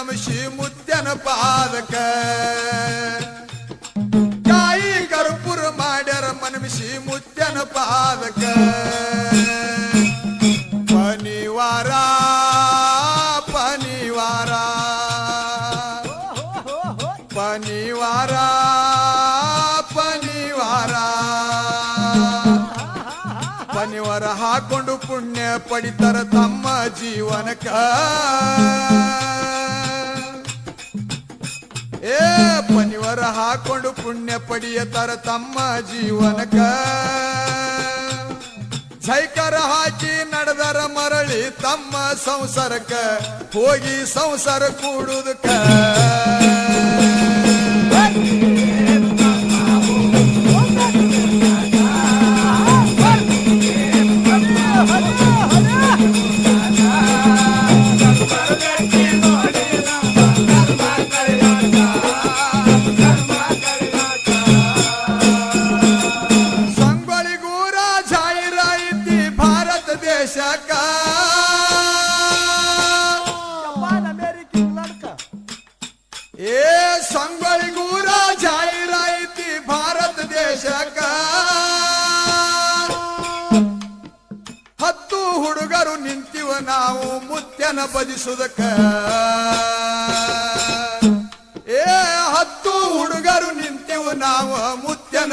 ನಮಶಿ ಮುತ್ಯನ ಪಾದಕ. ಕಾಯಿ ಕರ್ಪುರ ಮಾಡ್ಯಾರ ಮನಮಿಸಿ ಮುತ್ಯನ ಪಾದಕ. ಪನಿವಾರ ಪನಿವಾರ. ಪನಿವಾರ ಪನಿವಾರ. ಪನಿವಾರ ಹಾಕೊಂಡು ಪುಣ್ಯ ಪಡಿತರ ತಮ್ಮ ಜೀವನಕ ಏ, ಪನಿವರ ಹಾಕೊಂಡು ಪುಣ್ಯ ಪಡಿಯತಾರ ತಮ್ಮ ಜೀವನಕ. ಜೈಕರ ಹಾಕಿ ನಡೆದರ ಮರಳಿ ತಮ್ಮ ಸಂಸಾರಕ್ಕ ಹೋಗಿ ಸಂಸಾರ ಕೂಡುದಕ್ಕ. ಬದಿಸುವುದಕ್ಕ ಏ ಹತ್ತು ಹುಡುಗರು ನಿಂತೆವು ನಾವು ಮುತ್ಯನ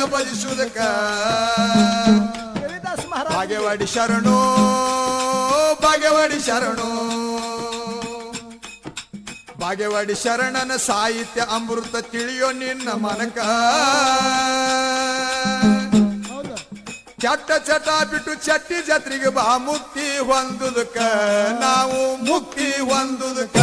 ಮಹಾರಾಜ್ ಬಾಗೇವಾಡಿ ಶರಣು ಬಾಗೇವಾಡಿ ಶರಣು. ಬಾಗೇವಾಡಿ ಶರಣನ ಸಾಹಿತ್ಯ ಅಮೃತ ತಿಳಿಯೋ ನಿನ್ನ ಮನಕ. ಚಟ್ಟ ಚಟ ಬಿಟ್ಟು ಚಟ್ಟಿ ಜತ್ರಿಗೆ ಬಾ ಮುಕ್ತಿ ಹೊಂದುದಕ್ಕ ನಾವು ಮುಕ್ತಿ ಹೊಂದುದಕ್ಕ.